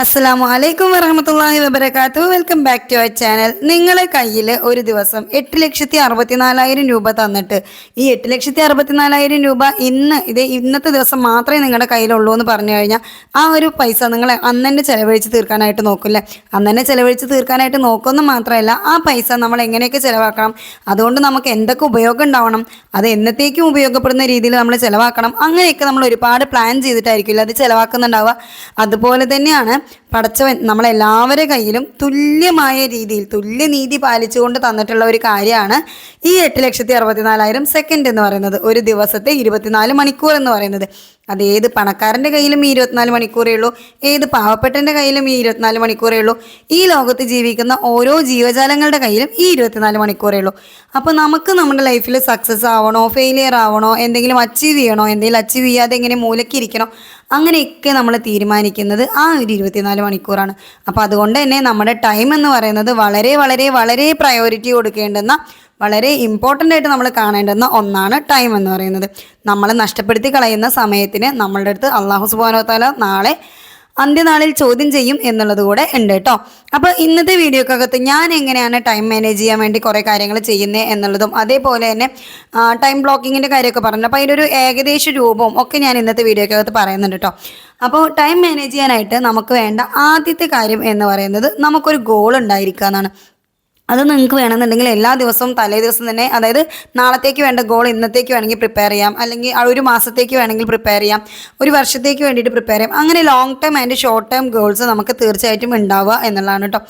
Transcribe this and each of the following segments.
അസ്സലാമു വലൈക്കും വരഹമത്തല്ലാഹി വബർക്കാത്തു welcome back to our channel നിങ്ങളെ കയ്യിൽ ഒരു ദിവസം എട്ട് ലക്ഷത്തി അറുപത്തിനാലായിരം രൂപ തന്നിട്ട് ഈ എട്ട് ലക്ഷത്തി അറുപത്തിനാലായിരം രൂപ ഇന്ന് ഇത് ഇന്നത്തെ ദിവസം മാത്രമേ നിങ്ങളുടെ കയ്യിലുള്ളൂ എന്ന് പറഞ്ഞു കഴിഞ്ഞാൽ ആ ഒരു പൈസ നിങ്ങൾ അന്ന് തന്നെ ചെലവഴിച്ച് തീർക്കാനായിട്ട് നോക്കില്ലേ? അന്ന് തന്നെ ചെലവഴിച്ച് തീർക്കാനായിട്ട് നോക്കുമെന്ന് മാത്രമല്ല ആ പൈസ നമ്മൾ എങ്ങനെയൊക്കെ ചിലവാക്കണം അതുകൊണ്ട് നമുക്ക് എന്തൊക്കെ ഉപയോഗം ഉണ്ടാവണം അത് എന്നത്തേക്കും ഉപയോഗപ്പെടുന്ന രീതിയിൽ നമ്മൾ ചിലവാക്കണം അങ്ങനെയൊക്കെ നമ്മൾ ഒരുപാട് പ്ലാൻ ചെയ്തിട്ടായിരിക്കില്ല അത് ചിലവാക്കുന്നുണ്ടാവുക. അതുപോലെ തന്നെയാണ് പടച്ചവൻ നമ്മളെല്ലാവരുടെ കയ്യിലും തുല്യമായ രീതിയിൽ തുല്യനീതി പാലിച്ചുകൊണ്ട് തന്നിട്ടുള്ള ഒരു കാര്യമാണ് ഈ എട്ട് ലക്ഷത്തി അറുപത്തിനാലായിരം സെക്കൻഡ് എന്ന് പറയുന്നത്. ഒരു ദിവസത്തെ ഇരുപത്തിനാല് മണിക്കൂർ എന്ന് പറയുന്നത്. അത് ഏത് പണക്കാരന്റെ കയ്യിലും ഈ ഇരുപത്തിനാല് മണിക്കൂറേ ഉള്ളൂ. ഏത് പാവപ്പെട്ടന്റെ കയ്യിലും ഈ ഇരുപത്തിനാല് മണിക്കൂറേ ഉള്ളൂ. ഈ ലോകത്ത് ജീവിക്കുന്ന ഓരോ ജീവജാലങ്ങളുടെ കയ്യിലും ഈ ഇരുപത്തിനാല് മണിക്കൂറേ ഉള്ളൂ. അപ്പോൾ നമുക്ക് നമ്മുടെ ലൈഫിൽ സക്സസ് ആവണോ ഫെയിലിയർ ആവണോ എന്തെങ്കിലും അച്ചീവ് ചെയ്യണോ എന്തെങ്കിലും അച്ചീവ് ചെയ്യാതെ എങ്ങനെ മൂലക്കിരിക്കണോ അങ്ങനെയൊക്കെ നമ്മൾ തീരുമാനിക്കുന്നത് ആ ഒരു ഇരുപത്തിനാല് മണിക്കൂറാണ്. അപ്പോൾ അതുകൊണ്ട് തന്നെ നമ്മുടെ ടൈം എന്ന് പറയുന്നത് വളരെ വളരെ വളരെ പ്രയോറിറ്റി കൊടുക്കേണ്ടുന്ന വളരെ ഇമ്പോർട്ടന്റ് ആയിട്ട് നമ്മൾ കാണേണ്ടുന്ന ഒന്നാണ് ടൈം എന്ന് പറയുന്നത്. നമ്മൾ നഷ്ടപ്പെടുത്തി കളയുന്ന സമയത്തിന് നമ്മളുടെ അടുത്ത് അള്ളാഹു സുബാനോ താല നാളെ അന്ത്യനാളിൽ ചോദ്യം ചെയ്യും എന്നുള്ളത് കൂടെ ഉണ്ട് കേട്ടോ അപ്പോൾ ഇന്നത്തെ വീഡിയോക്കകത്ത് ഞാൻ എങ്ങനെയാണ് ടൈം മാനേജ് ചെയ്യാൻ വേണ്ടി കുറേ കാര്യങ്ങൾ ചെയ്യുന്നത് എന്നുള്ളതും അതേപോലെ തന്നെ ടൈം ബ്ലോക്കിങ്ങിന്റെ കാര്യമൊക്കെ പറഞ്ഞു അപ്പോൾ അതിന്റെ ഒരു ഏകദേശ രൂപവും ഒക്കെ ഞാൻ ഇന്നത്തെ വീഡിയോക്കകത്ത് പറയുന്നുണ്ട് കേട്ടോ അപ്പോൾ ടൈം മാനേജ് ചെയ്യാനായിട്ട് നമുക്ക് വേണ്ട ആദ്യത്തെ കാര്യം എന്ന് പറയുന്നത് നമുക്കൊരു ഗോൾ ഉണ്ടായിരിക്കുക എന്നാണ് അത് നിങ്ങൾക്ക് വേണമെന്നുണ്ടെങ്കിൽ എല്ലാ ദിവസവും തലേ ദിവസം തന്നെ അതായത് നാളത്തേക്ക് വേണ്ട ഗോൾ ഇന്നത്തേക്ക് വേണമെങ്കിൽ പ്രിപ്പയർ ചെയ്യാം. അല്ലെങ്കിൽ ഒരു മാസത്തേക്ക് വേണമെങ്കിൽ പ്രിപ്പയർ ചെയ്യാം. ഒരു വർഷത്തേക്ക് വേണ്ടിയിട്ട് പ്രിപ്പയർ ചെയ്യാം. അങ്ങനെ long term and short term goals നമുക്ക് തീർച്ചയായിട്ടും ഉണ്ടാവുക എന്നുള്ളതാണ് കേട്ടോ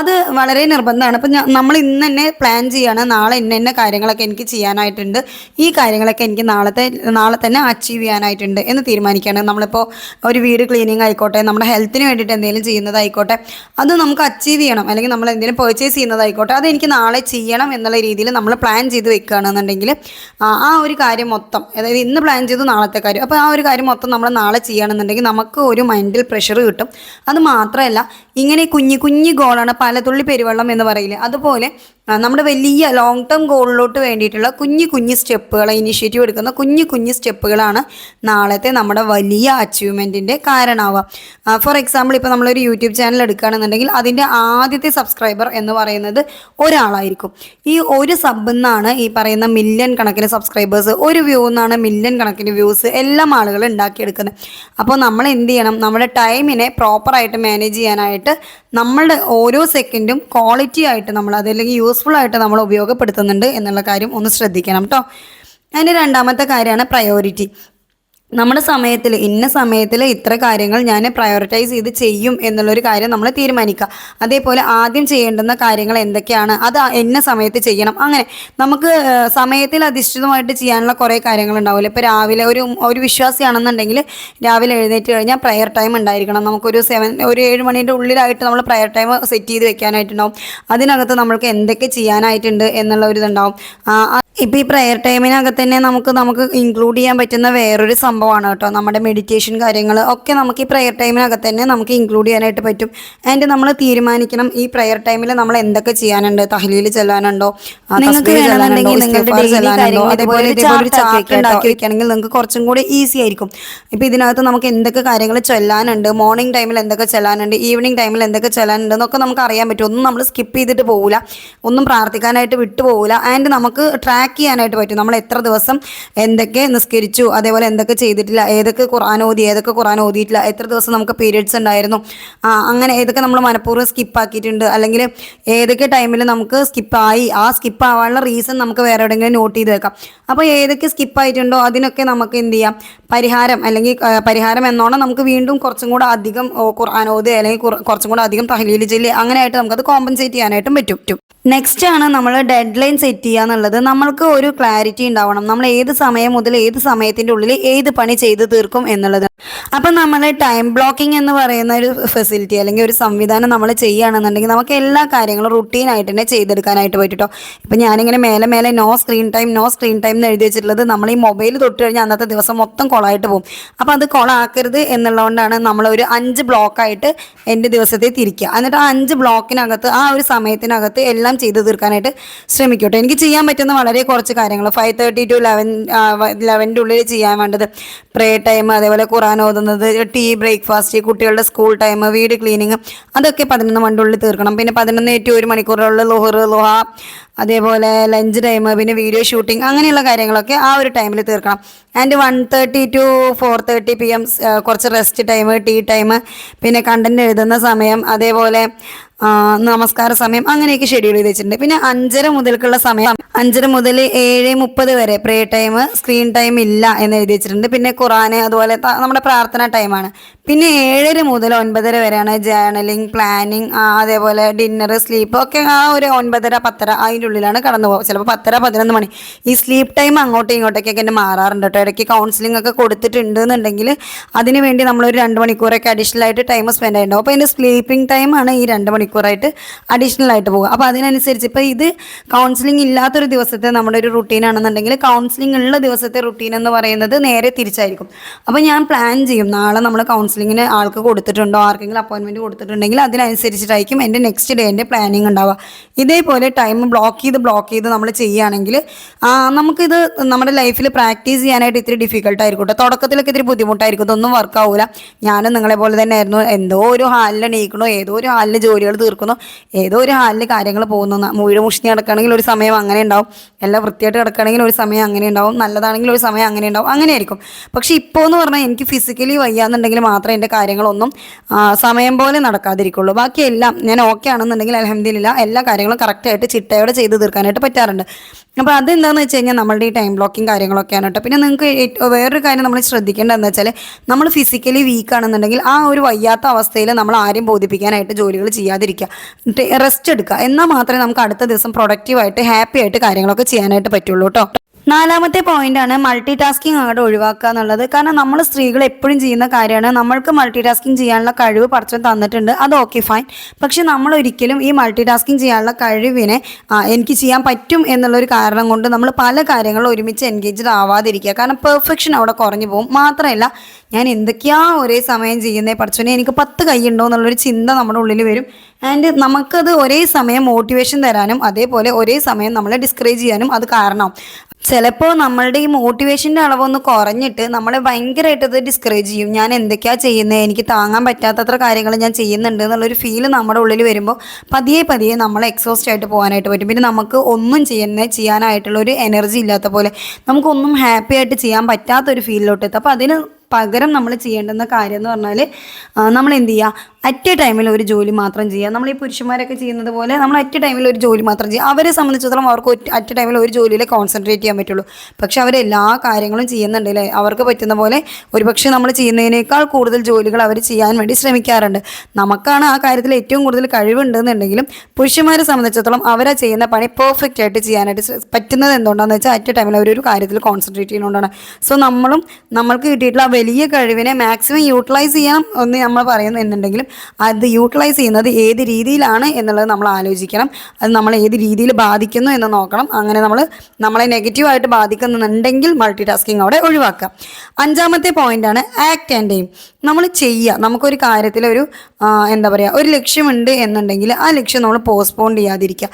അത് വളരെ നിർബന്ധമാണ്. അപ്പം നമ്മൾ ഇന്ന് തന്നെ പ്ലാൻ ചെയ്യാണ്. നാളെ ഇന്ന ഇന്ന കാര്യങ്ങളൊക്കെ എനിക്ക് ചെയ്യാനായിട്ടുണ്ട്. ഈ കാര്യങ്ങളൊക്കെ എനിക്ക് നാളത്തെ നാളെ തന്നെ അച്ചീവ് ചെയ്യാനായിട്ടുണ്ട് എന്ന് തീരുമാനിക്കുകയാണ്. നമ്മളിപ്പോൾ ഒരു വീട് ക്ലീനിങ് ആയിക്കോട്ടെ നമ്മുടെ ഹെൽത്തിന് വേണ്ടിയിട്ട് എന്തെങ്കിലും ചെയ്യുന്നതായിക്കോട്ടെ അത് നമുക്ക് അച്ചീവ് ചെയ്യണം. അല്ലെങ്കിൽ നമ്മൾ എന്തെങ്കിലും പർച്ചേസ് ചെയ്യുന്നതായിക്കോട്ടെ അത് എനിക്ക് നാളെ ചെയ്യണം എന്നുള്ള രീതിയിൽ നമ്മൾ പ്ലാൻ ചെയ്ത് വെക്കുകയാണെന്നുണ്ടെങ്കിൽ ആ ഒരു കാര്യം മൊത്തം അതായത് ഇന്ന് പ്ലാൻ ചെയ്തു നാളത്തെ കാര്യം. അപ്പോൾ ആ ഒരു കാര്യം മൊത്തം നമ്മൾ നാളെ ചെയ്യണമെന്നുണ്ടെങ്കിൽ നമുക്ക് ഒരു മൈൻഡിൽ പ്രഷർ കിട്ടും. അത് മാത്രമല്ല ഇങ്ങനെ കുഞ്ഞു കുഞ്ഞു ഗോളാണ് പല തുള്ളി പെരുവെള്ളം എന്ന് പറയില്ലേ? അതുപോലെ നമ്മുടെ വലിയ ലോങ് ടേം ഗോളിലോട്ട് വേണ്ടിയിട്ടുള്ള കുഞ്ഞു കുഞ്ഞു സ്റ്റെപ്പുകൾ ഇനിഷ്യേറ്റീവ് എടുക്കുന്ന കുഞ്ഞു കുഞ്ഞു സ്റ്റെപ്പുകളാണ് നാളത്തെ നമ്മുടെ വലിയ അച്ചീവ്മെന്റിന്റെ കാരണമാവുക. ഫോർ എക്സാമ്പിൾ ഇപ്പോൾ നമ്മളൊരു യൂട്യൂബ് ചാനൽ എടുക്കുകയാണെന്നുണ്ടെങ്കിൽ അതിന്റെ ആദ്യത്തെ സബ്സ്ക്രൈബർ എന്ന് പറയുന്നത് ഒരാളായിരിക്കും. ഈ ഒരു സബ് എന്നാണ് ഈ പറയുന്ന മില്യൺ കണക്കിന് സബ്സ്ക്രൈബേഴ്സ് ഒരു വ്യൂ എന്നാണ് മില്യൺ കണക്കിന് വ്യൂസ് എല്ലാം ആളുകൾ ഉണ്ടാക്കിയെടുക്കുന്നത്. അപ്പോൾ നമ്മൾ എന്ത് ചെയ്യണം? നമ്മുടെ ടൈമിനെ പ്രോപ്പറായിട്ട് മാനേജ് ചെയ്യാനായിട്ട് നമ്മളുടെ ഓരോ സെക്കൻഡും ക്വാളിറ്റി ആയിട്ട് നമ്മൾ അതല്ലെങ്കിൽ യൂസ്ഫുൾ ആയിട്ട് നമ്മൾ ഉപയോഗപ്പെടുത്തുന്നുണ്ട് എന്നുള്ള കാര്യം ഒന്ന് ശ്രദ്ധിക്കണം കേട്ടോ അതിന്റെ രണ്ടാമത്തെ കാര്യമാണ് പ്രയോറിറ്റി നമ്മുടെ സമയത്തിൽ ഇന്ന സമയത്തിൽ ഇത്ര കാര്യങ്ങൾ ഞാൻ പ്രയോറിറ്റൈസ് ചെയ്ത് ചെയ്യും എന്നുള്ളൊരു കാര്യം നമ്മൾ തീരുമാനിക്കുക. അതേപോലെ ആദ്യം ചെയ്യേണ്ടുന്ന കാര്യങ്ങൾ എന്തൊക്കെയാണ്? അത് എന്ന സമയത്ത് ചെയ്യണം. അങ്ങനെ നമുക്ക് സമയത്തിൽ അധിഷ്ഠിതമായിട്ട് ചെയ്യാനുള്ള കുറേ കാര്യങ്ങൾ ഉണ്ടാവില്ല ഇപ്പോൾ രാവിലെ ഒരു ഒരു വിശ്വാസിയാണെന്നുണ്ടെങ്കിൽ രാവിലെ എഴുന്നേറ്റ് കഴിഞ്ഞാൽ പ്രയർ ടൈം ഉണ്ടായിരിക്കണം. നമുക്കൊരു സെവൻ ഒരു ഏഴ് മണീന്റെ ഉള്ളിലായിട്ട് നമ്മൾ പ്രയർ ടൈം സെറ്റ് ചെയ്ത് വെക്കാനായിട്ടുണ്ടാവും. അതിനകത്ത് നമ്മൾക്ക് എന്തൊക്കെ ചെയ്യാനായിട്ടുണ്ട് എന്നുള്ള ഒരു ഇതുണ്ടാവും. ആ ഈ പ്രയർ ടൈമിനകത്ത് തന്നെ നമുക്ക് നമുക്ക് ഇൻക്ലൂഡ് ചെയ്യാൻ പറ്റുന്ന വേറൊരു സംഭവമാണ് കേട്ടോ. നമ്മുടെ മെഡിറ്റേഷൻ കാര്യങ്ങൾ ഒക്കെ നമുക്ക് ഈ പ്രയർ ടൈമിനകത്ത് തന്നെ നമുക്ക് ഇൻക്ലൂഡ് ചെയ്യാനായിട്ട് പറ്റും. ആൻഡ് നമ്മൾ തീരുമാനിക്കണം ഈ പ്രയർ ടൈമിൽ നമ്മൾ എന്തൊക്കെ ചെയ്യാനുണ്ട്. തഹലീൽ ചെല്ലാനുണ്ടോ? നിങ്ങൾക്ക് ചെല്ലാനുണ്ടോ, അതേപോലെ ഇതേപോലെ ഒരു chart ആക്കി ചാർട്ട് ഉണ്ടാക്കി വെക്കുകയാണെങ്കിൽ നിങ്ങൾക്ക് കുറച്ചും കൂടി ഈസി ആയിരിക്കും. ഇപ്പൊ ഇതിനകത്ത് നമുക്ക് എന്തൊക്കെ കാര്യങ്ങൾ ചെല്ലാനുണ്ട്? മോർണിംഗ് ടൈമിൽ എന്തൊക്കെ ചെല്ലാനുണ്ട്? ഈവനിങ് ടൈമിൽ എന്തൊക്കെ ചെല്ലാനുണ്ട്? എന്നൊക്കെ നമുക്ക് അറിയാൻ പറ്റും. ഒന്നും നമ്മൾ സ്കിപ്പ് ചെയ്തിട്ട് പോകില്ല ഒന്നും പ്രാർത്ഥിക്കാനായിട്ട് വിട്ടു പോകില്ല ആൻഡ് നമുക്ക് ട്രാക്ക് ചെയ്യാനായിട്ട് പറ്റും. നമ്മൾ എത്ര ദിവസം എന്തൊക്കെ നിസ്കരിച്ചു അതേപോലെ എന്തൊക്കെ ചെയ്തിട്ടില്ല ഏതൊക്കെ ഖുർആൻ ഓതി ഏതൊക്കെ ഖുർആൻ ഓതിയിട്ടില്ല എത്ര ദിവസം നമുക്ക് പീരിയഡ്സ് ഉണ്ടായിരുന്നു. അങ്ങനെ ഏതൊക്കെ നമ്മൾ മനഃപൂർവം സ്കിപ്പ് ആക്കിയിട്ടുണ്ട് അല്ലെങ്കിൽ ഏതൊക്കെ ടൈമിൽ നമുക്ക് സ്കിപ്പായി ആ സ്കിപ്പ് ആവാനുള്ള റീസൺ നമുക്ക് വേറെ എവിടെയെങ്കിലും നോട്ട് ചെയ്ത് വെക്കാം. അപ്പോൾ ഏതൊക്കെ സ്കിപ്പ് ആയിട്ടുണ്ടോ അതിനൊക്കെ നമുക്ക് എന്ത് ചെയ്യാം? പരിഹാരം അല്ലെങ്കിൽ പരിഹാരം എന്നോണം നമുക്ക് വീണ്ടും കുറച്ചും കൂടെ അധികം ഖുർആൻ ഓത് അല്ലെങ്കിൽ കുറ- കുറച്ചും കൂടെ അധികം തഹലീൽ ചെല്ലി അങ്ങനെയായിട്ട് നമുക്കത് കോമ്പൻസേറ്റ് ചെയ്യാനായിട്ടും പറ്റും. നെക്സ്റ്റ് ആണ് നമ്മൾ ഡെഡ് ലൈൻ സെറ്റ് ചെയ്യുക എന്നുള്ളത്. നമ്മൾക്ക് ഒരു ക്ലാരിറ്റി ഉണ്ടാവണം. നമ്മൾ ഏത് സമയം മുതൽ ഏത് സമയത്തിന്റെ ഉള്ളിൽ ഏത് പണി ചെയ്ത് തീർക്കും എന്നുള്ളത്. അപ്പം നമ്മൾ ടൈം ബ്ലോക്കിംഗ് എന്ന് പറയുന്ന ഒരു ഫെസിലിറ്റി അല്ലെങ്കിൽ ഒരു സംവിധാനം നമ്മൾ ചെയ്യുകയാണെന്നുണ്ടെങ്കിൽ നമുക്ക് എല്ലാ കാര്യങ്ങളും റുട്ടീൻ ആയിട്ട് തന്നെ ചെയ്തെടുക്കാനായിട്ട് പറ്റും കേട്ടോ ഇപ്പം ഞാനിങ്ങനെ മേലെ മേലെ no screen time no screen time എന്ന് എഴുതി വെച്ചിട്ടുള്ളത് നമ്മൾ ഈ മൊബൈൽ തൊട്ട് കഴിഞ്ഞാൽ അന്നത്തെ ദിവസം മൊത്തം കൊളായിട്ട് പോകും. അപ്പോൾ അത് കൊളാക്കരുത് എന്നുള്ളതുകൊണ്ടാണ് നമ്മൾ ഒരു അഞ്ച് ബ്ലോക്കായിട്ട് എന്റെ ദിവസത്തെ തിരിക്കുക. എന്നിട്ട് ആ അഞ്ച് ബ്ലോക്കിനകത്ത് ആ ഒരു സമയത്തിനകത്ത് എല്ലാം ചെയ്ത് തീർക്കാനായിട്ട് ശ്രമിക്കട്ടെ എനിക്ക് ചെയ്യാൻ പറ്റുന്ന വളരെ കുറച്ച് കാര്യങ്ങൾ. ഫൈവ് തേർട്ടി ടു ലെവൻ ലെവന്റെ ഉള്ളിൽ ചെയ്യാൻ വേണ്ടത് പ്രേ ടൈം അതേപോലെ ഖുറാൻ ഓതുന്നത് ടീ ബ്രേക്ക്ഫാസ്റ്റ് കുട്ടികളുടെ സ്കൂൾ ടൈം വീട് ക്ലീനിങ് അതൊക്കെ പതിനൊന്ന് മണിന്റെ ഉള്ളിൽ തീർക്കണം. പിന്നെ പതിനൊന്ന് ടു ഒരു മണിക്കൂറുള്ള ലോഹർ ലോഹ അതേപോലെ ലഞ്ച് ടൈം പിന്നെ വീഡിയോ ഷൂട്ടിംഗ് അങ്ങനെയുള്ള കാര്യങ്ങളൊക്കെ ആ ഒരു ടൈമിൽ തീർക്കണം. And one thirty to four thirty P M കുറച്ച് റെസ്റ്റ് ടൈം ടീ ടൈം പിന്നെ കണ്ടന്റ് എഴുതുന്ന സമയം അതേപോലെ നമസ്കാര സമയം അങ്ങനെയൊക്കെ ഷെഡ്യൂൾ ചെയ്ത് വെച്ചിട്ടുണ്ട്. പിന്നെ അഞ്ചര മുതൽക്കുള്ള സമയം അഞ്ചര മുതൽ ഏഴ് മുപ്പത് വരെ പ്രേ ടൈം സ്ക്രീൻ ടൈം ഇല്ല എന്ന് എഴുതി വെച്ചിട്ടുണ്ട്. പിന്നെ ഖുറാന് അതുപോലെ നമ്മുടെ പ്രാർത്ഥന ടൈമാണ് പിന്നെ ഏഴര മുതൽ ഒൻപതര വരെയാണ് ജേർണലിംഗ് പ്ലാനിങ് അതേപോലെ ഡിന്നർ സ്ലീപ്പ് ഒക്കെ ആ ഒരു ഒൻപതര പത്തര അതിന്റെ ഉള്ളിലാണ് കടന്നു പോകുക ചിലപ്പോൾ പത്തര പതിനൊന്ന് മണി. ഈ സ്ലീപ്പ് ടൈം അങ്ങോട്ടും ഇങ്ങോട്ടേക്കൊക്കെ എന്നെ മാറാറുണ്ട് കേട്ടോ. ഇടയ്ക്ക് കൗൺസിലിംഗ് ഒക്കെ കൊടുത്തിട്ടുണ്ട് എന്നുണ്ടെങ്കിൽ അതിന് വേണ്ടി നമ്മളൊരു രണ്ട് മണിക്കൂറൊക്കെ അഡീഷണൽ ആയിട്ട് ടൈം സ്പെൻഡ് ചെയ്യുന്നുണ്ടാവും അപ്പോൾ അതിന്റെ സ്ലീപ്പിംഗ് ടൈമാണ് ഈ രണ്ട് മണിക്കൂറായിട്ട് അഡീഷണൽ ആയിട്ട് പോകുക അപ്പോൾ അതിനനുസരിച്ച് ഇപ്പോൾ ഇത് കൗൺസിലിംഗ് ഇല്ലാത്തൊരു ദിവസത്തെ നമ്മുടെ ഒരു റുട്ടീൻ ആണെന്നുണ്ടെങ്കിൽ കൗൺസിലിംഗ് ഉള്ള ദിവസത്തെ റുട്ടീൻ എന്ന് പറയുന്നത് നേരെ തിരിച്ചായിരിക്കും. അപ്പോൾ ഞാൻ പ്ലാൻ ചെയ്യും. നാളെ നമ്മൾ കൗൺസിലിങ്ങിന് ആൾക്ക് കൊടുത്തിട്ടുണ്ടോ ആർക്കെങ്കിലും അപ്പോയിൻമെന്റ് കൊടുത്തിട്ടുണ്ടെങ്കിൽ അതിനനുസരിച്ചിട്ടായിരിക്കും എന്റെ നെക്സ്റ്റ് ഡേന്റെ പ്ലാനിങ് ഉണ്ടാവുക. ഇതേപോലെ ടൈം ബ്ലോക്ക് ചെയ്ത് ബ്ലോക്ക് ചെയ്ത് നമ്മൾ ചെയ്യുകയാണെങ്കിൽ നമുക്കിത് നമ്മുടെ ലൈഫിൽ പ്രാക്ടീസ് ചെയ്യാനായിട്ട് ഇത്തിരി ഡിഫിക്കൽട്ട് ആയിരിക്കും കേട്ടോ തുടക്കത്തിലൊക്കെ ഇത്തിരി ബുദ്ധിമുട്ടായിരിക്കും ഇതൊന്നും വർക്ക് ആവില്ല ഞാനും നിങ്ങളെ പോലെ തന്നെ ആയിരുന്നു എന്തോ ഒരു ഹാലിൽ എണീക്കണോ ഏതോ ഒരു ഹാലിൽ ജോലികൾ തീർക്കുന്നു ഏതോ ഒരു ഹാലിൽ കാര്യങ്ങൾ പോകുന്നു. മുഴുവൻ മുഷിഞ്ഞ് കിടക്കുകയാണെങ്കിൽ ഒരു സമയം അങ്ങനെ ഉണ്ടാവും. എല്ലാം വൃത്തിയായിട്ട് കിടക്കുകയാണെങ്കിൽ ഒരു സമയം അങ്ങനെ ഉണ്ടാവും. നല്ലതാണെങ്കിൽ ഒരു സമയം അങ്ങനെ ഉണ്ടാവും. അങ്ങനെയായിരിക്കും പക്ഷേ ഇപ്പോൾ എന്ന് പറഞ്ഞാൽ എനിക്ക് ഫിസിക്കലി വയ്യാന്നുണ്ടെങ്കിൽ മാത്രമേ എന്റെ കാര്യങ്ങളൊന്നും സമയം പോലെ നടക്കാതിരിക്കുള്ളൂ. ബാക്കിയെല്ലാം ഞാൻ ഓക്കെ ആണെന്നുണ്ടെങ്കിൽ അലഹമില്ല എല്ലാ കാര്യങ്ങളും കറക്റ്റായിട്ട് ചിട്ടയോടെ ചെയ്ത് തീർക്കാനായിട്ട് പറ്റാറുണ്ട്. അപ്പോൾ അതെന്താണെന്ന് വെച്ച് കഴിഞ്ഞാൽ നമ്മളുടെ ഈ ടൈം ബ്ലോക്കിംഗ് കാര്യങ്ങളൊക്കെയാണ് കേട്ടോ. പിന്നെ നിങ്ങൾക്ക് വേറൊരു കാര്യം നമ്മൾ ശ്രദ്ധിക്കേണ്ടതെന്ന് വെച്ചാൽ നമ്മൾ ഫിസിക്കലി വീക്ക് ആണെന്നുണ്ടെങ്കിൽ ആ ഒരു വയ്യാത്ത അവസ്ഥയിൽ നമ്മൾ ആരും ബോധിപ്പിക്കാനായിട്ട് ജോലികൾ ചെയ്യാതിരിക്കുക. റെസ്റ്റ് എടുക്കുക. എന്നാൽ മാത്രമേ നമുക്ക് അടുത്ത ദിവസം പ്രൊഡക്റ്റീവായിട്ട് ഹാപ്പി ആയിട്ട് കാര്യങ്ങളൊക്കെ ചെയ്യാനായിട്ട് പറ്റുള്ളൂ കേട്ടോ. നാലാമത്തെ പോയിന്റ് ആണ് മൾട്ടി ടാസ്കിങ് അങ്ങോട്ട് ഒഴിവാക്കുക എന്നുള്ളത്. കാരണം നമ്മൾ സ്ത്രീകൾ എപ്പോഴും ചെയ്യുന്ന കാര്യമാണ്. നമ്മൾക്ക് മൾട്ടി ടാസ്കിങ് ചെയ്യാനുള്ള കഴിവ് പടച്ചൻ തന്നിട്ടുണ്ട്. അത് ഓക്കെ ഫൈൻ പക്ഷെ നമ്മൾ ഒരിക്കലും ഈ മൾട്ടി ടാസ്കിങ് ചെയ്യാനുള്ള കഴിവിനെ എനിക്ക് ചെയ്യാൻ പറ്റും എന്നുള്ളൊരു കാരണം കൊണ്ട് നമ്മൾ പല കാര്യങ്ങളും ഒരുമിച്ച് എൻഗേജ്ഡ് ആവാതിരിക്കുക. കാരണം പെർഫെക്ഷൻ അവിടെ കുറഞ്ഞു പോകും. മാത്രമല്ല ഞാൻ എന്തൊക്കെയാ ഒരേ സമയം ചെയ്യുന്നത് പഠിച്ചോനെ എനിക്ക് പത്ത് കൈയുണ്ടോ എന്നുള്ളൊരു ചിന്ത നമ്മുടെ ഉള്ളിൽ വരും. ആൻഡ് നമുക്കത് ഒരേ സമയം മോട്ടിവേഷൻ തരാനും അതേപോലെ ഒരേ സമയം നമ്മളെ ഡിസ്കറേജ് ചെയ്യാനും അത് കാരണം ചിലപ്പോൾ നമ്മളുടെ ഈ മോട്ടിവേഷന്റെ അളവൊന്ന് കുറഞ്ഞിട്ട് നമ്മളെ ഭയങ്കരമായിട്ട് അത് ഡിസ്കറേജ് ചെയ്യും. ഞാൻ എന്തൊക്കെയാണ് ചെയ്യുന്നത് എനിക്ക് താങ്ങാൻ പറ്റാത്തത്ര കാര്യങ്ങൾ ഞാൻ ചെയ്യുന്നുണ്ട് എന്നുള്ളൊരു ഫീൽ നമ്മുടെ ഉള്ളിൽ വരുമ്പോൾ പതിയെ പതിയെ നമ്മൾ എക്സോസ്റ്റ് ആയിട്ട് പോകാനായിട്ട് പറ്റും. പിന്നെ നമുക്ക് ഒന്നും ചെയ്യുന്ന ചെയ്യാനായിട്ടുള്ള ഒരു എനർജി ഇല്ലാത്ത പോലെ നമുക്കൊന്നും ഹാപ്പി ആയിട്ട് ചെയ്യാൻ പറ്റാത്തൊരു ഫീലിലോട്ട് എത്തും. അപ്പോൾ അതിന് പകരം നമ്മൾ ചെയ്യേണ്ടുന്ന കാര്യം എന്ന് പറഞ്ഞാൽ നമ്മൾ എന്ത് ചെയ്യുക അറ്റ് എ ടൈമിൽ ഒരു ജോലി മാത്രം ചെയ്യുക. നമ്മൾ ഈ പുരുഷന്മാരൊക്കെ ചെയ്യുന്നത് പോലെ നമ്മൾ അറ്റ് ടൈമിൽ ഒരു ജോലി മാത്രം ചെയ്യുക. അവരെ സംബന്ധിച്ചിടത്തോളം അവർക്ക് അറ്റ് ടൈമിൽ ഒരു ജോലിയിൽ കോൺസെൻട്രേറ്റ് ചെയ്യാൻ പറ്റുള്ളൂ. പക്ഷെ അവർ എല്ലാ കാര്യങ്ങളും ചെയ്യുന്നുണ്ട് അല്ലേ അവർക്ക് പറ്റുന്ന പോലെ ഒരുപക്ഷെ നമ്മൾ ചെയ്യുന്നതിനേക്കാൾ കൂടുതൽ ജോലികൾ അവർ ചെയ്യാൻ വേണ്ടി ശ്രമിക്കാറുണ്ട്. നമുക്കാണ് ആ കാര്യത്തിൽ ഏറ്റവും കൂടുതൽ കഴിവുണ്ടെന്നുണ്ടെങ്കിലും പുരുഷന്മാരെ സംബന്ധിച്ചിടത്തോളം അവരാ ചെയ്യുന്ന പണി പെർഫെക്റ്റ് ആയിട്ട് ചെയ്യാനായിട്ട് പറ്റുന്നത് എന്തുകൊണ്ടാണെന്ന് വെച്ചാൽ അറ്റ് ടൈമിൽ അവരൊരു കാര്യത്തിൽ കോൺസെൻട്രേറ്റ് ചെയ്യുന്നതുകൊണ്ടാണ് സോ നമ്മളും നമ്മൾക്ക് കിട്ടിയിട്ടുള്ള വലിയ കഴിവിനെ മാക്സിമം യൂട്ടിലൈസ് ചെയ്യാം എന്ന് നമ്മൾ പറയുന്നുണ്ടെങ്കിലും അത് യൂട്ടിലൈസ് ചെയ്യുന്നത് ഏത് രീതിയിലാണ് എന്നുള്ളത് നമ്മൾ ആലോചിക്കണം. അത് നമ്മൾ ഏത് രീതിയിൽ ബാധിക്കുന്നു എന്ന് നോക്കണം. അങ്ങനെ നമ്മൾ നമ്മളെ നെഗറ്റീവായിട്ട് ബാധിക്കുന്നുണ്ടെങ്കിൽ മൾട്ടി ടാസ്കിങ് അവിടെ ഒഴിവാക്കുക. അഞ്ചാമത്തെ പോയിന്റാണ് ആക്ട് ആൻഡ് എയിം നമ്മൾ ചെയ്യുക. നമുക്കൊരു കാര്യത്തിൽ ഒരു എന്താ പറയുക ഒരു ലക്ഷ്യമുണ്ട് എന്നുണ്ടെങ്കിൽ ആ ലക്ഷ്യം നമ്മൾ പോസ്റ്റ്പോൺ ചെയ്യാതിരിക്കുക.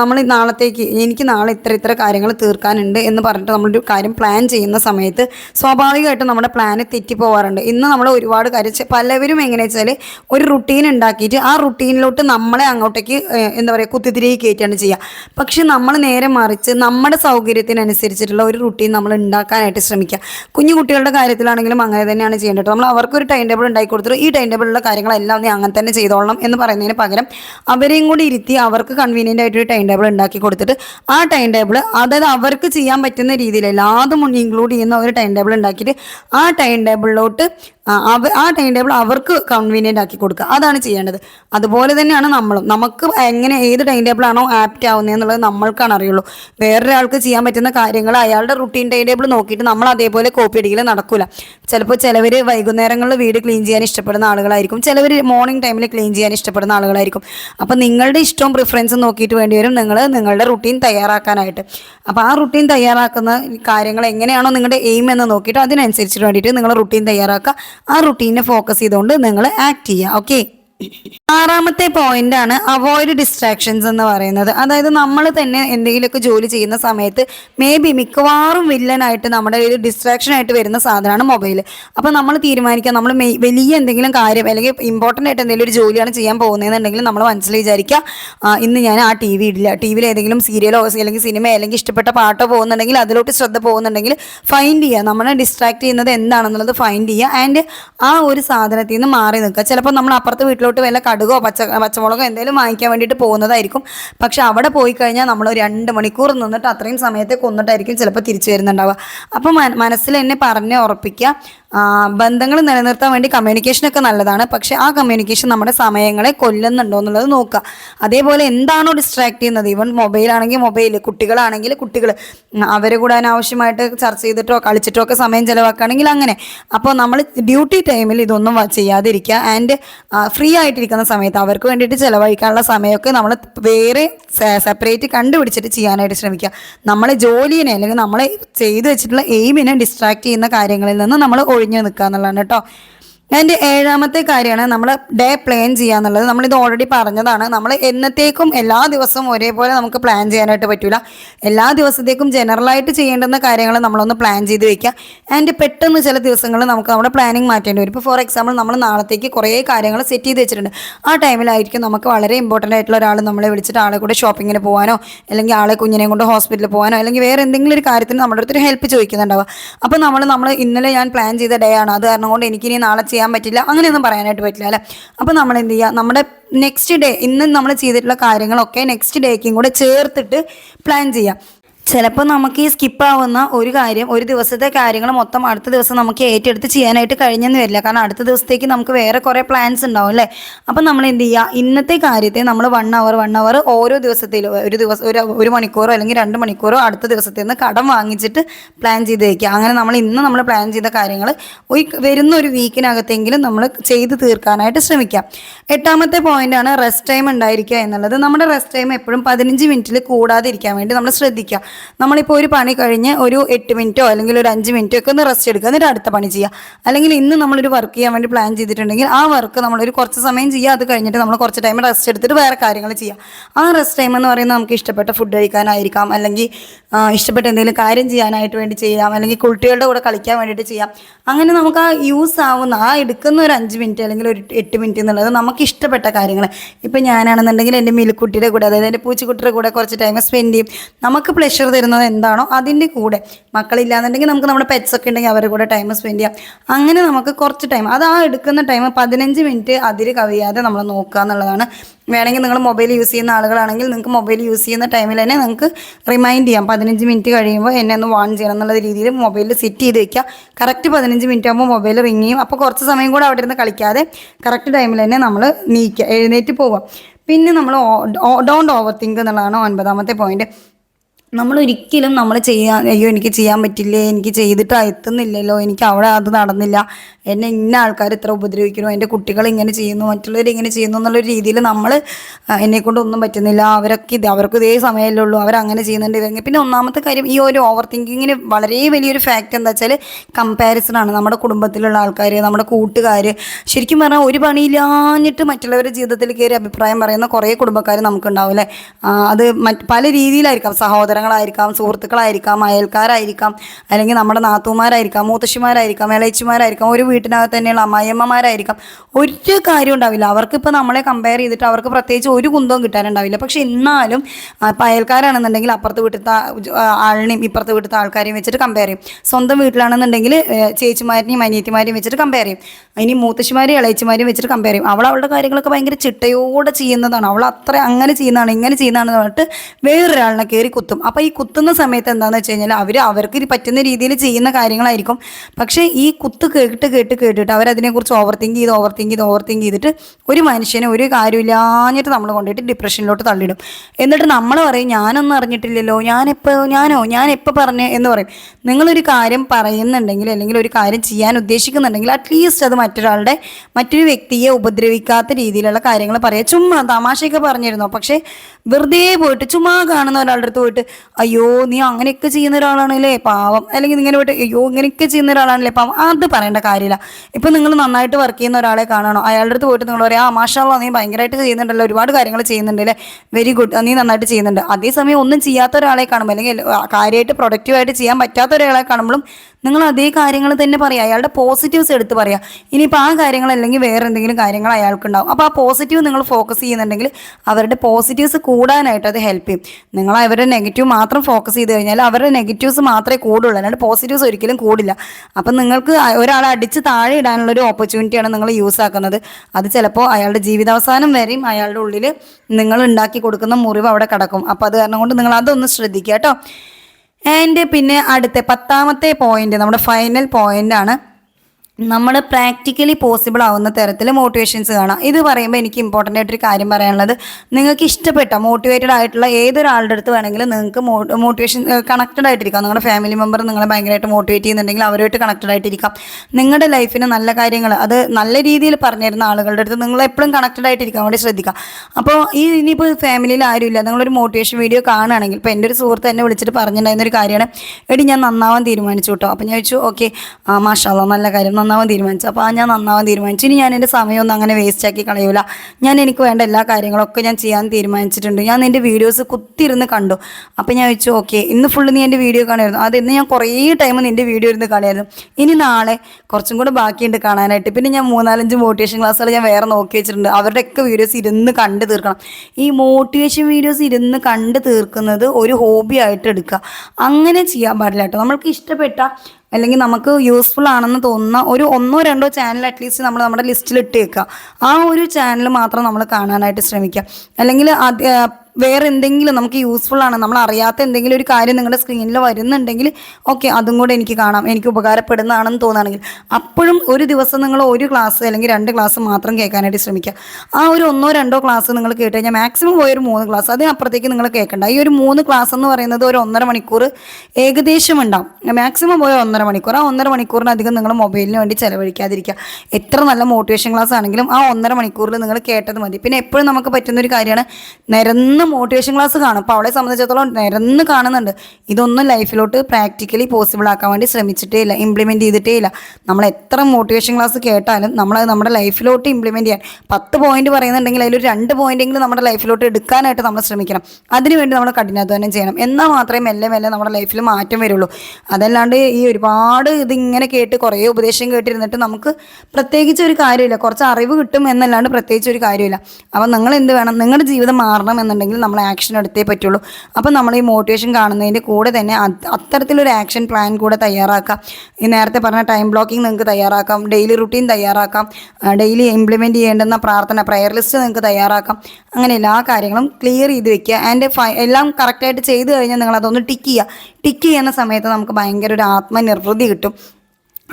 നമ്മൾ നാളത്തേക്ക് എനിക്ക് നാളെ ഇത്ര ഇത്ര കാര്യങ്ങൾ തീർക്കാനുണ്ട് എന്ന് പറഞ്ഞിട്ട് നമ്മളൊരു കാര്യം പ്ലാൻ ചെയ്യുന്ന സമയത്ത് സ്വാഭാവികമായിട്ടും നമ്മുടെ പ്ലാന് തെറ്റിപ്പോവാറുണ്ട്. ഇന്ന് നമ്മൾ ഒരുപാട് കാര്യം പലവരും എങ്ങനെയാ വെച്ചാൽ ഒരു റുട്ടീൻ ഉണ്ടാക്കിയിട്ട് ആ റുട്ടീനിലോട്ട് നമ്മളെ അങ്ങോട്ടേക്ക് എന്താ പറയുക കുത്തിത്തിരികെ കയറ്റാണ് ചെയ്യുക പക്ഷെ നമ്മൾ നേരെ മറിച്ച് നമ്മുടെ സൗകര്യത്തിനനുസരിച്ചിട്ടുള്ള ഒരു റുട്ടീൻ നമ്മൾ ഉണ്ടാക്കാനായിട്ട് ശ്രമിക്കുക. കുഞ്ഞു കുട്ടികളുടെ കാര്യത്തിലാണെങ്കിലും അങ്ങനെ തന്നെയാണ് ചെയ്യേണ്ടത്. നമ്മൾ അവർക്കൊരു ടൈം ടേബിൾ ഉണ്ടാക്കി കൊടുത്തിട്ട് ഈ ടൈം ടേബിളിലുള്ള കാര്യങ്ങളെല്ലാം നീ അങ്ങനെ തന്നെ ചെയ്തോളണം എന്ന് പറയുന്നതിന് പകരം അവരെയും കൂടി ഇരുത്തി അവർക്ക് കൺവീനിയന്റ് ആയിട്ടൊരു ടൈം ടേബിൾ ഉണ്ടാക്കി കൊടുത്തിട്ട് ആ ടൈം ടേബിൾ അതായത് അവർക്ക് ചെയ്യാൻ പറ്റുന്ന രീതിയിൽ എല്ലാതും ഇൻക്ലൂഡ് ചെയ്യുന്ന ഒരു ടൈം ടേബിൾ ഉണ്ടാക്കിയിട്ട് ആ ടൈം ടേബിളിലോട്ട് ആ, ടൈം ടേബിൾ അവർക്ക് കൺവീനിയന്റ് ആക്കി കൊടുക്കുക. അതാണ് ചെയ്യേണ്ടത്. അതുപോലെ തന്നെയാണ് നമ്മളും. നമുക്ക് എങ്ങനെ ഏത് ടൈം ടേബിൾ ആണോ ആപ്റ്റ് ആവുന്നത് എന്നുള്ളത് നമ്മൾക്കാണ് അറിയുള്ളൂ. വേറൊരാൾക്ക് ചെയ്യാൻ പറ്റുന്ന കാര്യങ്ങൾ അയാളുടെ റുട്ടീൻ ടൈം ടേബിൾ നോക്കിയിട്ട് നമ്മൾ അതേപോലെ കോപ്പി അടിക്കൽ നടക്കില്ല ചിലപ്പോൾ ചിലവർ വൈകുന്നേരങ്ങളിൽ വീട് ക്ലീൻ ചെയ്യാൻ ഇഷ്ടപ്പെടുന്ന ആളുകളായിരിക്കും. ചിലവർ മോർണിംഗ് ടൈമിൽ ക്ലീൻ ചെയ്യാൻ ഇഷ്ടപ്പെടുന്ന ആളുകളായിരിക്കും. അപ്പോൾ നിങ്ങളുടെ ഇഷ്ടവും പ്രിഫറൻസും നോക്കിയിട്ട് വേണ്ടി വരും നിങ്ങൾ നിങ്ങളുടെ റുട്ടീൻ തയ്യാറാക്കാനായിട്ട്. അപ്പോൾ ആ റുട്ടീൻ തയ്യാറാക്കുന്ന കാര്യങ്ങൾ എങ്ങനെയാണോ നിങ്ങളുടെ എയിം എന്ന് നോക്കിയിട്ട് അതിനനുസരിച്ചിട്ട് വേണ്ടിയിട്ട് നിങ്ങൾ റുട്ടീൻ തയ്യാറാക്കുക. ആ റുട്ടീനെ ഫോക്കസ് ചെയ്തുകൊണ്ട് നിങ്ങൾ ആക്ട് ചെയ്യുക ഓക്കെ ആറാമത്തെ പോയിന്റ് ആണ് അവോയ്ഡ് ഡിസ്ട്രാക്ഷൻസ് എന്ന് പറയുന്നത്. അതായത് നമ്മൾ തന്നെ എന്തെങ്കിലുമൊക്കെ ജോലി ചെയ്യുന്ന സമയത്ത് മേ ബി മിക്കവാറും വില്ലനായിട്ട് നമ്മുടെ ഒരു ഡിസ്ട്രാക്ഷൻ ആയിട്ട് വരുന്ന സാധനമാണ് മൊബൈൽ അപ്പോൾ നമ്മൾ തീരുമാനിക്കുക നമ്മൾ വലിയ എന്തെങ്കിലും കാര്യം അല്ലെങ്കിൽ ഇമ്പോർട്ടന്റ് ആയിട്ട് എന്തെങ്കിലും ഒരു ജോലിയാണ് ചെയ്യാൻ പോകുന്നതെന്നുണ്ടെങ്കിൽ നമ്മൾ മനസ്സിൽ വിചാരിക്കുക ഇന്ന് ഞാൻ ആ ടി വി ഇടില്ല. ടി വിയിൽ ഏതെങ്കിലും സീരിയലോ അല്ലെങ്കിൽ സിനിമ അല്ലെങ്കിൽ ഇഷ്ടപ്പെട്ട പാട്ടോ പോകുന്നുണ്ടെങ്കിൽ അതിലോട്ട് ശ്രദ്ധ പോകുന്നുണ്ടെങ്കിൽ ഫൈൻഡ് ചെയ്യുക. നമ്മളെ ഡിസ്ട്രാക്ട് ചെയ്യുന്നത് എന്താണെന്നുള്ളത് ഫൈൻഡ് ചെയ്യുക. ആൻഡ് ആ ഒരു സാധനത്തിൽ നിന്ന് മാറി നിൽക്കുക. ചിലപ്പോൾ നമ്മൾ അപ്പുറത്തെ വീട്ടിലോട്ട് വല്ല കടുകോ പച്ച പച്ചമുളകോ എന്തെങ്കിലും വാങ്ങിക്കാൻ വേണ്ടിയിട്ട് പോകുന്നതായിരിക്കും. പക്ഷെ അവിടെ പോയി കഴിഞ്ഞാൽ നമ്മൾ രണ്ട് മണിക്കൂർ നിന്നിട്ട് അത്രയും സമയത്തെ കൊന്നിട്ടായിരിക്കും ചിലപ്പോൾ തിരിച്ചു വരുന്നുണ്ടാവുക. അപ്പോൾ മനസ്സിൽ എന്നെ പറഞ്ഞ് ഉറപ്പിക്കുക. ബന്ധങ്ങൾ നിലനിർത്താൻ വേണ്ടി കമ്മ്യൂണിക്കേഷനൊക്കെ നല്ലതാണ്. പക്ഷേ ആ കമ്മ്യൂണിക്കേഷൻ നമ്മുടെ സമയങ്ങളെ കൊല്ലുന്നുണ്ടോ എന്നുള്ളത് നോക്കുക. അതേപോലെ എന്താണോ ഡിസ്ട്രാക്ട് ചെയ്യുന്നത്? ഈവൻ മൊബൈലാണെങ്കിൽ മൊബൈൽ കുട്ടികളാണെങ്കിൽ കുട്ടികൾ. അവരെ കൂടെ അനാവശ്യമായിട്ട് ചർച്ച ചെയ്തിട്ടോ കളിച്ചിട്ടോ ഒക്കെ സമയം ചിലവാക്കുകയാണെങ്കിൽ അങ്ങനെ. അപ്പോൾ നമ്മൾ ഡ്യൂട്ടി ടൈമിൽ ഇതൊന്നും ചെയ്യാതിരിക്കുക. ആൻഡ് ഫ്രീ ആയിട്ടിരിക്കുന്ന സമയത്ത് അവർക്ക് വേണ്ടിയിട്ട് ചിലവഴിക്കാനുള്ള സമയമൊക്കെ നമ്മൾ വേറെ സെപ്പറേറ്റ് കണ്ടുപിടിച്ചിട്ട് ചെയ്യാനായിട്ട് ശ്രമിക്കുക. നമ്മളെ ജോലിനെ അല്ലെങ്കിൽ നമ്മളെ ചെയ്തു വെച്ചിട്ടുള്ള എയിമിനെ ഡിസ്ട്രാക്ട് ചെയ്യുന്ന കാര്യങ്ങളിൽ നിന്ന് നമ്മൾ ഒഴിഞ്ഞു നിൽക്കുക എന്നുള്ളതാണ് കേട്ടോ. എന്റെ ഏഴാമത്തെ കാര്യമാണ് നമ്മൾ ഡേ പ്ലാൻ ചെയ്യുക എന്നുള്ളത് നമ്മളിത് ഓൾറെഡി പറഞ്ഞതാണ്. നമ്മൾ എന്നത്തേക്കും എല്ലാ ദിവസവും ഒരേപോലെ നമുക്ക് പ്ലാൻ ചെയ്യാനായിട്ട് പറ്റില്ല എല്ലാ ദിവസത്തേക്കും ജനറലായിട്ട് ചെയ്യേണ്ടുന്ന കാര്യങ്ങൾ നമ്മളൊന്ന് പ്ലാൻ ചെയ്ത് വെക്കുക ആൻഡ് പെട്ടെന്ന് ചില ദിവസങ്ങളിൽ നമുക്ക് നമ്മുടെ പ്ലാനിങ് മാറ്റേണ്ടി വരും. ഇപ്പോൾ ഫോർ എക്സാമ്പിൾ നമ്മൾ നാളത്തേക്ക് കുറേ കാര്യങ്ങൾ സെറ്റ് ചെയ്ത് വെച്ചിട്ടുണ്ട്. ആ ടൈമിലായിരിക്കും നമുക്ക് വളരെ ഇമ്പോർട്ടന്റ് ആയിട്ടുള്ള ഒരാൾ നമ്മളെ വിളിച്ചിട്ട് ആളെ കൂടെ ഷോപ്പിങ്ങിന് പോകാനോ അല്ലെങ്കിൽ ആളെ കുഞ്ഞിനെ കൊണ്ട് ഹോസ്പിറ്റലിൽ പോകാനോ അല്ലെങ്കിൽ വേറെ എന്തെങ്കിലും ഒരു കാര്യത്തിന് നമ്മുടെ അടുത്തൊരു ഹെൽപ്പ് ചോദിക്കുന്നുണ്ടാവുക. അപ്പോൾ നമ്മൾ നമ്മൾ ഇന്നലെ ഞാൻ പ്ലാൻ ചെയ്ത ഡേ ആണ്. അത് കാരണം കൊണ്ട് എനിക്കിനി നാളെ ചെയ്യാൻ പറ്റില്ല. അങ്ങനെയൊന്നും പറയാനായിട്ട് പറ്റില്ല അല്ലേ? അപ്പോൾ നമ്മൾ എന്ത് ചെയ്യുക നമ്മുടെ നെക്സ്റ്റ് ഡേ ഇന്ന് നമ്മൾ ചെയ്തിട്ടുള്ള കാര്യങ്ങളൊക്കെ നെക്സ്റ്റ് ഡേക്കും കൂടെ ചേർത്തിട്ട് പ്ലാൻ ചെയ്യാം. ചിലപ്പോൾ നമുക്ക് ഈ സ്കിപ്പ് ആവുന്ന ഒരു കാര്യം ഒരു ദിവസത്തെ കാര്യങ്ങൾ മൊത്തം അടുത്ത ദിവസം നമുക്ക് ഏറ്റെടുത്ത് ചെയ്യാനായിട്ട് കഴിഞ്ഞെന്ന് വരില്ല. കാരണം അടുത്ത ദിവസത്തേക്ക് നമുക്ക് വേറെ കുറേ പ്ലാൻസ് ഉണ്ടാവും അല്ലേ? അപ്പം നമ്മൾ എന്ത് ചെയ്യുക ഇന്നത്തെ കാര്യത്തെ നമ്മൾ വൺ അവർ വൺ അവർ ഓരോ ദിവസത്തിലും ഒരു ദിവസം ഒരു ഒരു മണിക്കൂറോ അല്ലെങ്കിൽ രണ്ട് മണിക്കൂറോ അടുത്ത ദിവസത്തിൽ നിന്ന് കടം വാങ്ങിച്ചിട്ട് പ്ലാൻ ചെയ്ത് വയ്ക്കുക അങ്ങനെ നമ്മൾ ഇന്ന് നമ്മൾ പ്ലാൻ ചെയ്ത കാര്യങ്ങൾ ഒരു വരുന്ന ഒരു വീക്കിനകത്തെങ്കിലും നമ്മൾ ചെയ്ത് തീർക്കാനായിട്ട് ശ്രമിക്കാം. എട്ടാമത്തെ പോയിന്റാണ് റെസ്റ്റ് ടൈം ഉണ്ടായിരിക്കുക എന്നുള്ളത്. നമ്മുടെ റെസ്റ്റ് ടൈം എപ്പോഴും പതിനഞ്ച് മിനിറ്റിൽ കൂടാതിരിക്കാൻ വേണ്ടി നമ്മൾ ശ്രദ്ധിക്കുക. നമ്മളിപ്പോൾ ഒരു പണി കഴിഞ്ഞ് ഒരു എട്ട് മിനിറ്റോ അല്ലെങ്കിൽ ഒരു അഞ്ച് മിനിറ്റോ ഒക്കെ ഒന്ന് റെസ്റ്റ് എടുക്കുക. എന്നിട്ട് അടുത്ത പണി ചെയ്യുക. അല്ലെങ്കിൽ ഇന്ന് നമ്മളൊരു വർക്ക് ചെയ്യാൻ വേണ്ടി പ്ലാൻ ചെയ്തിട്ടുണ്ടെങ്കിൽ ആ വർക്ക് നമ്മളൊരു കുറച്ച് സമയം ചെയ്യുക. അത് കഴിഞ്ഞിട്ട് നമ്മൾ കുറച്ച് ടൈം റെസ്റ്റ് എടുത്തിട്ട് വേറെ കാര്യങ്ങൾ ചെയ്യുക. ആ റെസ്റ്റ് ടൈം എന്ന് പറയുന്നത് നമുക്ക് ഇഷ്ടപ്പെട്ട ഫുഡ് കഴിക്കാനായിരിക്കാം. അല്ലെങ്കിൽ ഇഷ്ടപ്പെട്ട എന്തെങ്കിലും കാര്യം ചെയ്യാനായിട്ട് വേണ്ടി ചെയ്യാം. അല്ലെങ്കിൽ കുട്ടികളുടെ കൂടെ കളിക്കാൻ വേണ്ടിയിട്ട് ചെയ്യാം. അങ്ങനെ നമുക്ക് ആ യൂസ് ആവുന്ന ആ എടുക്കുന്ന ഒരു അഞ്ച് മിനിറ്റ് അല്ലെങ്കിൽ ഒരു എട്ട് മിനിറ്റ് എന്നുള്ളത് നമുക്ക് ഇഷ്ടപ്പെട്ട കാര്യങ്ങൾ. ഇപ്പം ഞാനാണെന്നുണ്ടെങ്കിൽ എന്റെ മിൽക്കുട്ടിയുടെ കൂടെ അതായത് എന്റെ പൂച്ചക്കുട്ടിയുടെ കൂടെ കുറച്ച് ടൈം സ്പെൻഡ് ചെയ്യും. നമുക്ക് പ്ലഷർ തരുന്നത് എന്താണോ അതിന്റെ കൂടെ. മക്കളില്ലാന്നുണ്ടെങ്കിൽ നമുക്ക് നമ്മുടെ പെറ്റ്സ് ഒക്കെ ഉണ്ടെങ്കിൽ അവരുടെ കൂടെ ടൈം സ്പെൻഡ് ചെയ്യാം. അങ്ങനെ നമുക്ക് കുറച്ച് ടൈം അത് ആ എടുക്കുന്ന ടൈം പതിനഞ്ച് മിനിറ്റ് അതിര് കവിയാതെ നമ്മൾ നോക്കുക എന്നുള്ളതാണ്. വേണമെങ്കിൽ നിങ്ങൾ മൊബൈൽ യൂസ് ചെയ്യുന്ന ആളുകളാണെങ്കിൽ നിങ്ങൾക്ക് മൊബൈൽ യൂസ് ചെയ്യുന്ന ടൈമിൽ തന്നെ നിങ്ങൾക്ക് റിമൈൻഡ് ചെയ്യാം. പതിനഞ്ച് മിനിറ്റ് കഴിയുമ്പോൾ എന്നെ ഒന്ന് വാൺ ചെയ്യണം എന്നുള്ള രീതിയിൽ മൊബൈലിൽ സെറ്റ് ചെയ്ത് വെക്കുക. കറക്റ്റ് പതിനഞ്ച് മിനിറ്റ് ആകുമ്പോൾ മൊബൈൽ റിങ് ചെയ്യും. അപ്പോൾ കുറച്ച് സമയം കൂടെ അവിടെ ഇരുന്ന് കളിക്കാതെ കറക്റ്റ് ടൈമിൽ തന്നെ നമ്മൾ നീക്കുക എഴുന്നേറ്റ് പോവുക. പിന്നെ നമ്മൾ ഡോണ്ട് ഓവർ തിങ്ക് എന്നുള്ളതാണ് ഒൻപതാമത്തെ പോയിന്റ് നമ്മൾ ഒരിക്കലും നമ്മൾ ചെയ്യാൻ അയ്യോ എനിക്ക് ചെയ്യാൻ പറ്റില്ലേ എനിക്ക് ചെയ്തിട്ട് എത്തുന്നില്ലല്ലോ എനിക്ക് അവിടെ അത് നടന്നില്ല എന്നെ ഇന്ന ആൾക്കാർ ഇത്ര ഉപദ്രവിക്കുന്നു എന്റെ കുട്ടികൾ ഇങ്ങനെ ചെയ്യുന്നു മറ്റുള്ളവർ ഇങ്ങനെ ചെയ്യുന്നു എന്നുള്ള രീതിയിൽ നമ്മൾ എന്നെ കൊണ്ട് ഒന്നും പറ്റുന്നില്ല അവരൊക്കെ ഇത് അവർക്ക് ഇതേ സമയമല്ലേ ഉള്ളൂ അവരങ്ങനെ ചെയ്യുന്നുണ്ട് ഇതെങ്കിൽ പിന്നെ ഒന്നാമത്തെ കാര്യം ഈ ഒരു ഓവർ തിങ്കിങ്ങിന് വളരെ വലിയൊരു ഫാക്റ്റ് എന്താ വെച്ചാൽ കമ്പാരിസൺ ആണ്. നമ്മുടെ കുടുംബത്തിലുള്ള ആൾക്കാർ നമ്മുടെ കൂട്ടുകാർ ശരിക്കും പറഞ്ഞാൽ ഒരു പണിയില്ലാഞ്ഞിട്ട് മറ്റുള്ളവരുടെ ജീവിതത്തിൽ കയറി അഭിപ്രായം പറയുന്ന കുറേ കുടുംബക്കാർ നമുക്കുണ്ടാവും അല്ലേ? അത് മറ്റ് പല രീതിയിലായിരിക്കാം. സഹോദരങ്ങളായിരിക്കാം സുഹൃത്തുക്കളായിരിക്കാം അയൽക്കാരായിരിക്കാം അല്ലെങ്കിൽ നമ്മുടെ നാത്തൂമാരായിരിക്കാം മൂത്തശ്ശിമാരായിരിക്കാം ഇളയച്ചിമാരായിരിക്കാം ഒരു വീട്ടിനകത്ത് തന്നെയുള്ള അമ്മായിയമ്മമാരായിരിക്കാം. ഒരു കാര്യം ഉണ്ടാവില്ല. അവർക്കിപ്പോൾ നമ്മളെ കമ്പയർ ചെയ്തിട്ട് അവർക്ക് പ്രത്യേകിച്ച് ഒരു കുന്തവും കിട്ടാനുണ്ടാവില്ല. പക്ഷെ എന്നാലും ഇപ്പം അയൽക്കാരാണെന്നുണ്ടെങ്കിൽ അപ്പുറത്ത് വീട്ടിലത്തെ ആളിനെയും ഇപ്പുറത്ത് വീട്ടിലത്തെ ആൾക്കാരെയും വെച്ചിട്ട് കമ്പയർ ചെയ്യും. സ്വന്തം വീട്ടിലാണെന്നുണ്ടെങ്കിൽ ചേച്ചിമാരെയും അനിയത്തിമാരെയും വെച്ചിട്ട് കമ്പയർ ചെയ്യും. ഇനി മൂത്തശ്ശിമാരെയും ഇളയച്ചിമാരെയും വെച്ചിട്ട് കമ്പയർ ചെയ്യും. അവൾ അവളുടെ കാര്യങ്ങളൊക്കെ ഭയങ്കര ചിട്ടയോടെ ചെയ്യുന്നതാണ്. അവൾ അത്ര അങ്ങനെ ചെയ്യുന്നതാണ് ഇങ്ങനെ ചെയ്യുന്നതാണെന്ന് പറഞ്ഞിട്ട് വേറൊരാളിനെ കയറി കുത്തും. അപ്പോൾ ഈ കുത്തുന്ന സമയത്ത് എന്താണെന്ന് വെച്ച് കഴിഞ്ഞാൽ അവർ അവർക്ക് പറ്റുന്ന രീതിയിൽ ചെയ്യുന്ന കാര്യങ്ങളായിരിക്കും. പക്ഷേ ഈ കുത്ത് കേട്ട് കേട്ട് കേട്ടിട്ട് അവരതിനെക്കുറിച്ച് ഓവർ തിങ്ക് ചെയ്ത് ഓവർ തിങ്ക് ചെയ്ത് ഓവർ തിങ്ക് ചെയ്തിട്ട് ഒരു മനുഷ്യനെ ഒരു കാര്യമില്ലാഞ്ഞിട്ട് നമ്മൾ കൊണ്ടുപോയിട്ട് ഡിപ്രഷനിലോട്ട് തള്ളിയിടും എന്നിട്ട് നമ്മൾ പറയും ഞാനൊന്നും അറിഞ്ഞിട്ടില്ലല്ലോ. ഞാനെപ്പോൾ ഞാനോ ഞാൻ എപ്പോൾ പറഞ്ഞു? എന്ന് പറയും. നിങ്ങളൊരു കാര്യം പറയുന്നുണ്ടെങ്കിൽ അല്ലെങ്കിൽ ഒരു കാര്യം ചെയ്യാൻ ഉദ്ദേശിക്കുന്നുണ്ടെങ്കിൽ അറ്റ്ലീസ്റ്റ് അത് മറ്റൊരാളുടെ മറ്റൊരു വ്യക്തിയെ ഉപദ്രവിക്കാത്ത രീതിയിലുള്ള കാര്യങ്ങൾ പറയുക. ചുമ്മാ തമാശയൊക്കെ പറഞ്ഞിരുന്നോ? പക്ഷേ വെറുതെ പോയിട്ട് ചുമ്മാ കാണുന്ന ഒരാളുടെ അടുത്ത് പോയിട്ട് അയ്യോ നീ അങ്ങനെയൊക്കെ ചെയ്യുന്ന ഒരാളാണല്ലേ? പാവം. അല്ലെങ്കിൽ ഇങ്ങനെ പോയിട്ട് അയ്യോ ഇങ്ങനെയൊക്കെ ചെയ്യുന്ന ഒരാളാണല്ലേ? പാവം. അത് പറയേണ്ട കാര്യമില്ല. ഇപ്പം നിങ്ങൾ നന്നായിട്ട് വർക്ക് ചെയ്യുന്ന ഒരാളെ കാണണോ? അയാളുടെ അടുത്ത് പോയിട്ട് നിങ്ങൾ പറയാം ആ മാഷാള്ള നീ ഭയങ്കരമായിട്ട് ചെയ്യുന്നുണ്ടല്ലോ. ഒരുപാട് കാര്യങ്ങൾ ചെയ്യുന്നുണ്ട് അല്ലേ? വെരി ഗുഡ് നീ നന്നായിട്ട് ചെയ്യുന്നുണ്ട്. അതേസമയം ഒന്നും ചെയ്യാത്ത ഒരാളെ കാണുമ്പോൾ അല്ലെങ്കിൽ കാര്യമായിട്ട് പ്രൊഡക്റ്റീവായിട്ട് ചെയ്യാൻ പറ്റാത്ത ഒരാളെ കാണുമ്പോഴും നിങ്ങൾ അതേ കാര്യങ്ങൾ തന്നെ പറയുക അയാളുടെ പോസിറ്റീവ്സ് എടുത്ത് പറയുക ഇനിയിപ്പോൾ ആ കാര്യങ്ങൾ അല്ലെങ്കിൽ വേറെ എന്തെങ്കിലും കാര്യങ്ങൾ അയാൾക്കുണ്ടാവും. അപ്പോൾ ആ പോസിറ്റീവ് നിങ്ങൾ ഫോക്കസ് ചെയ്യുന്നുണ്ടെങ്കിൽ അവരുടെ പോസിറ്റീവ്സ് കൂടാനായിട്ട് അത് ഹെൽപ്പ് ചെയ്യും. നിങ്ങൾ അവരുടെ നെഗറ്റീവ് മാത്രം ഫോക്കസ് ചെയ്ത് കഴിഞ്ഞാൽ അവരുടെ നെഗറ്റീവ്സ് മാത്രമേ കൂടുള്ളൂ. അല്ലാണ്ട് പോസിറ്റീവ്സ് ഒരിക്കലും കൂടില്ല. അപ്പം നിങ്ങൾക്ക് ഒരാളെ അടിച്ച് താഴെ ഇടാനുള്ള ഒരു ഓപ്പർച്യൂണിറ്റിയാണ് നിങ്ങൾ യൂസ് ആക്കുന്നത്. അത് ചിലപ്പോൾ അയാളുടെ ജീവിതാവസാനം വരെയും അയാളുടെ ഉള്ളിൽ നിങ്ങൾ ഉണ്ടാക്കി കൊടുക്കുന്ന മുറിവ് അവിടെ കിടക്കും. അപ്പോൾ അത് കാരണം കൊണ്ട് നിങ്ങൾ അതൊന്ന് ശ്രദ്ധിക്കുക കേട്ടോ. ആൻഡ് പിന്നെ അടുത്ത പത്താമത്തെ പോയിന്റ് നമ്മുടെ ഫൈനൽ പോയിന്റ് ആണ് നമ്മൾ പ്രാക്ടിക്കലി പോസിബിൾ ആവുന്ന തരത്തിൽ മോട്ടിവേഷൻസ് കാണാം. ഇത് പറയുമ്പോൾ എനിക്ക് ഇമ്പോർട്ടന്റ് ആയിട്ടൊരു കാര്യം പറയാനുള്ളത്. നിങ്ങൾക്ക് ഇഷ്ടപ്പെട്ട മോട്ടിവേറ്റഡ് ആയിട്ടുള്ള ഏതൊരാളുടെ അടുത്ത് വേണമെങ്കിലും നിങ്ങൾക്ക് മോട്ടിവേഷൻ കണക്റ്റഡ് ആയിട്ടിരിക്കാം. നിങ്ങളുടെ ഫാമിലി മെമ്പർ നിങ്ങളെ ഭയങ്കരമായിട്ട് മോട്ടിവേറ്റ് ചെയ്യുന്നുണ്ടെങ്കിൽ അവരുമായിട്ട് കണക്റ്റഡ് ആയിട്ടിരിക്കാം. നിങ്ങളുടെ ലൈഫിന് നല്ല കാര്യങ്ങൾ അത് നല്ല രീതിയിൽ പറഞ്ഞു തരുന്ന ആളുകളുടെ അടുത്ത് നിങ്ങൾ എപ്പോഴും കണക്റ്റഡ് ആയിട്ടിരിക്കാൻ വേണ്ടി ശ്രദ്ധിക്കുക അപ്പോൾ ഈ ഇനിയിപ്പോൾ ഫാമിലിയിൽ ആരുമില്ല. നിങ്ങളൊരു മോട്ടിവേഷൻ വീഡിയോ കാണുകയാണെങ്കിൽ ഇപ്പോൾ എന്റെ ഒരു സുഹൃത്ത് എന്നെ വിളിച്ചിട്ട് പറഞ്ഞിട്ടുണ്ടായിരുന്ന ഒരു കാര്യമാണ്. എടി ഞാൻ നന്നാവാൻ തീരുമാനിച്ചു കേട്ടോ. അപ്പോൾ ഞാൻ ചോദിച്ചു ഓക്കെ ആ മാഷാ നല്ല കാര്യം. നന്നാവാൻ തീരുമാനിച്ചു. അപ്പോൾ ആ ഞാൻ നന്നാവാൻ തീരുമാനിച്ചു. ഇനി ഞാൻ എന്റെ സമയമൊന്നും അങ്ങനെ വേസ്റ്റ് ആക്കി കളയൂല. ഞാൻ എനിക്ക് വേണ്ട എല്ലാ കാര്യങ്ങളൊക്കെ ഞാൻ ചെയ്യാൻ തീരുമാനിച്ചിട്ടുണ്ട്. ഞാൻ നിന്റെ വീഡിയോസ് കുത്തിയിരുന്ന് കണ്ടു. അപ്പോൾ ഞാൻ ചോദിച്ചു ഓക്കെ ഇന്ന് ഫുള്ള് നീ എന്റെ വീഡിയോ കാണുമായിരുന്നു. അത് ഇന്ന് ഞാൻ കുറേ ടൈം നിന്റെ വീഡിയോ ഇരുന്ന് കാണുമായിരുന്നു. ഇനി നാളെ കുറച്ചും കൂടെ ബാക്കിയുണ്ട് കാണാനായിട്ട്. പിന്നെ ഞാൻ മൂന്നാലഞ്ച് മോട്ടിവേഷൻ ക്ലാസ്സുകൾ ഞാൻ വേറെ നോക്കി വെച്ചിട്ടുണ്ട്. അവരുടെയൊക്കെ വീഡിയോസ് ഇരുന്ന് കണ്ട് തീർക്കണം. ഈ മോട്ടിവേഷൻ വീഡിയോസ് ഇരുന്ന് കണ്ട് തീർക്കുന്നത് ഒരു ഹോബി ആയിട്ട് എടുക്കുക. അങ്ങനെ ചെയ്യാൻ പാടില്ല കേട്ടോ. നമ്മൾക്ക് ഇഷ്ടപ്പെട്ട അല്ലെങ്കിൽ നമുക്ക് യൂസ്ഫുൾ ആണെന്ന് തോന്നുന്ന ഒരു ഒന്നോ രണ്ടോ ചാനൽ അറ്റ്ലീസ്റ്റ് നമ്മൾ നമ്മുടെ ലിസ്റ്റിൽ ഇട്ടേക്കുക. ആ ഒരു ചാനൽ മാത്രം നമ്മൾ കാണാനായിട്ട് ശ്രമിക്കുക. അല്ലെങ്കിൽ വേറെ എന്തെങ്കിലും നമുക്ക് യൂസ്ഫുൾ ആണ് നമ്മൾ അറിയാത്ത എന്തെങ്കിലും ഒരു കാര്യം നിങ്ങളുടെ സ്ക്രീനിൽ വരുന്നുണ്ടെങ്കിൽ ഓക്കെ അതും കൂടെ എനിക്ക് കാണാം എനിക്ക് ഉപകാരപ്പെടുന്നതാണെന്ന് തോന്നുകയാണെങ്കിൽ. അപ്പോഴും ഒരു ദിവസം നിങ്ങൾ ഒരു ക്ലാസ് അല്ലെങ്കിൽ രണ്ട് ക്ലാസ് മാത്രം കേൾക്കാനായിട്ട് ശ്രമിക്കുക. ആ ഒരു ഒന്നോ രണ്ടോ ക്ലാസ് നിങ്ങൾ കേട്ട് കഴിഞ്ഞാൽ മാക്സിമം പോയൊരു മൂന്ന് ക്ലാസ് അതിനപ്പുറത്തേക്ക് നിങ്ങൾ കേൾക്കണ്ട. ഈ ഒരു മൂന്ന് ക്ലാസ് എന്ന് പറയുന്നത് ഒരു ഒന്നര മണിക്കൂർ ഏകദേശം ഉണ്ടാവും. മാക്സിമം പോയ ഒന്നര മണിക്കൂർ ആ ഒന്നര മണിക്കൂറിനധികം നിങ്ങൾ മൊബൈലിന് വേണ്ടി ചിലവഴിക്കാതിരിക്കുക. എത്ര നല്ല മോട്ടിവേഷൻ ക്ലാസ് ആണെങ്കിലും ആ ഒന്നര മണിക്കൂറിൽ നിങ്ങൾ കേട്ടത് മതി. പിന്നെ എപ്പോഴും നമുക്ക് പറ്റുന്ന ഒരു കാര്യമാണ് നിരന്ന് മോട്ടിവേഷൻ ക്ലാസ് കാണും. അപ്പോൾ അവളെ സംബന്ധിച്ചിടത്തോളം നിരന്ന് കാണുന്നുണ്ട്. ഇതൊന്നും ലൈഫിലോട്ട് പ്രാക്ടിക്കലി പോസിബിൾ ആക്കാൻ വേണ്ടി ശ്രമിച്ചിട്ടേ ഇല്ല ഇംപ്ലിമെന്റ് ചെയ്തിട്ടേ ഇല്ല. നമ്മൾ എത്ര മോട്ടിവേഷൻ ക്ലാസ് കേട്ടാലും നമ്മൾ നമ്മുടെ ലൈഫിലോട്ട് ഇംപ്ലിമെന്റ് ചെയ്യാൻ. പത്ത് പോയിന്റ് പറയുന്നുണ്ടെങ്കിൽ അതിലൊരു രണ്ട് പോയിന്റെങ്കിലും നമ്മുടെ ലൈഫിലോട്ട് എടുക്കാനായിട്ട് നമ്മൾ ശ്രമിക്കണം. അതിനുവേണ്ടി നമ്മൾ കഠിനാധ്വാനം ചെയ്യണം. എന്നാൽ മാത്രമേ മെല്ലെ മെല്ലെ നമ്മുടെ ലൈഫിൽ മാറ്റം വരുള്ളൂ. അതല്ലാണ്ട് ഈ ഒരുപാട് ഇതിങ്ങനെ കേട്ട് കുറേ ഉപദേശം കേട്ടിരുന്നിട്ട് നമുക്ക് പ്രത്യേകിച്ച് ഒരു കാര്യമില്ല. കുറച്ച് അറിവ് കിട്ടും എന്നല്ലാണ്ട് പ്രത്യേകിച്ച് ഒരു കാര്യമില്ല. അപ്പം നിങ്ങൾ എന്ത് വേണം? നിങ്ങളുടെ ജീവിതം മാറണം എന്നുണ്ടെങ്കിൽ നമ്മൾ ആക്ഷൻ എടുത്തേ പറ്റുള്ളൂ. അപ്പം നമ്മൾ ഈ മോട്ടിവേഷൻ കാണുന്നതിന്റെ കൂടെ തന്നെ അത് അത്തരത്തിലൊരു ആക്ഷൻ പ്ലാൻ കൂടെ തയ്യാറാക്കാം. ഈ നേരത്തെ പറഞ്ഞ ടൈം ബ്ലോക്കിംഗ് നിങ്ങൾക്ക് തയ്യാറാക്കാം. ഡെയിലി റുട്ടീൻ തയ്യാറാക്കാം. ഡെയിലി ഇംപ്ലിമെന്റ് ചെയ്യേണ്ടുന്ന പ്രാർത്ഥന പ്രയർ ലിസ്റ്റ് നിങ്ങൾക്ക് തയ്യാറാക്കാം. അങ്ങനെ എല്ലാ കാര്യങ്ങളും ക്ലിയർ ചെയ്ത് വെക്കുക. ആൻഡ് എല്ലാം കറക്റ്റായിട്ട് ചെയ്ത് കഴിഞ്ഞാൽ നിങ്ങളതൊന്ന് ടിക്ക് ചെയ്യുക. ടിക്ക് ചെയ്യുന്ന സമയത്ത് നമുക്ക് ഭയങ്കര ഒരു ആത്മനിർവൃതി കിട്ടും.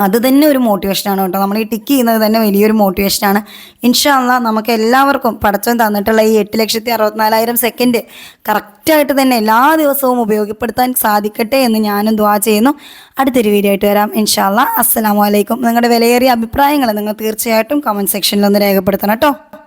അത് തന്നെ ഒരു മോട്ടിവേഷനാണ് കേട്ടോ. നമ്മൾ ഈ ടിക്ക് ചെയ്യുന്നത് തന്നെ വലിയൊരു മോട്ടിവേഷനാണ് ഇൻഷാല്ല നമുക്ക് എല്ലാവർക്കും പടച്ചവൻ തന്നിട്ടുള്ള ഈ എട്ട് ലക്ഷത്തി അറുപത്തിനാലായിരം സെക്കൻഡ് കറക്റ്റായിട്ട് തന്നെ എല്ലാ ദിവസവും ഉപയോഗപ്പെടുത്താൻ സാധിക്കട്ടെ എന്ന് ഞാനും ദ്വാ ചെയ്യുന്നു. അടുത്തൊരു വീഡിയോ ആയിട്ട് വരാം. ഇൻഷാല്ല അസ്സലാമു അലൈക്കും. നിങ്ങളുടെ വിലയേറിയ അഭിപ്രായങ്ങൾ നിങ്ങൾ തീർച്ചയായിട്ടും കമന്റ് സെക്ഷനിൽ ഒന്ന് രേഖപ്പെടുത്തണം കേട്ടോ.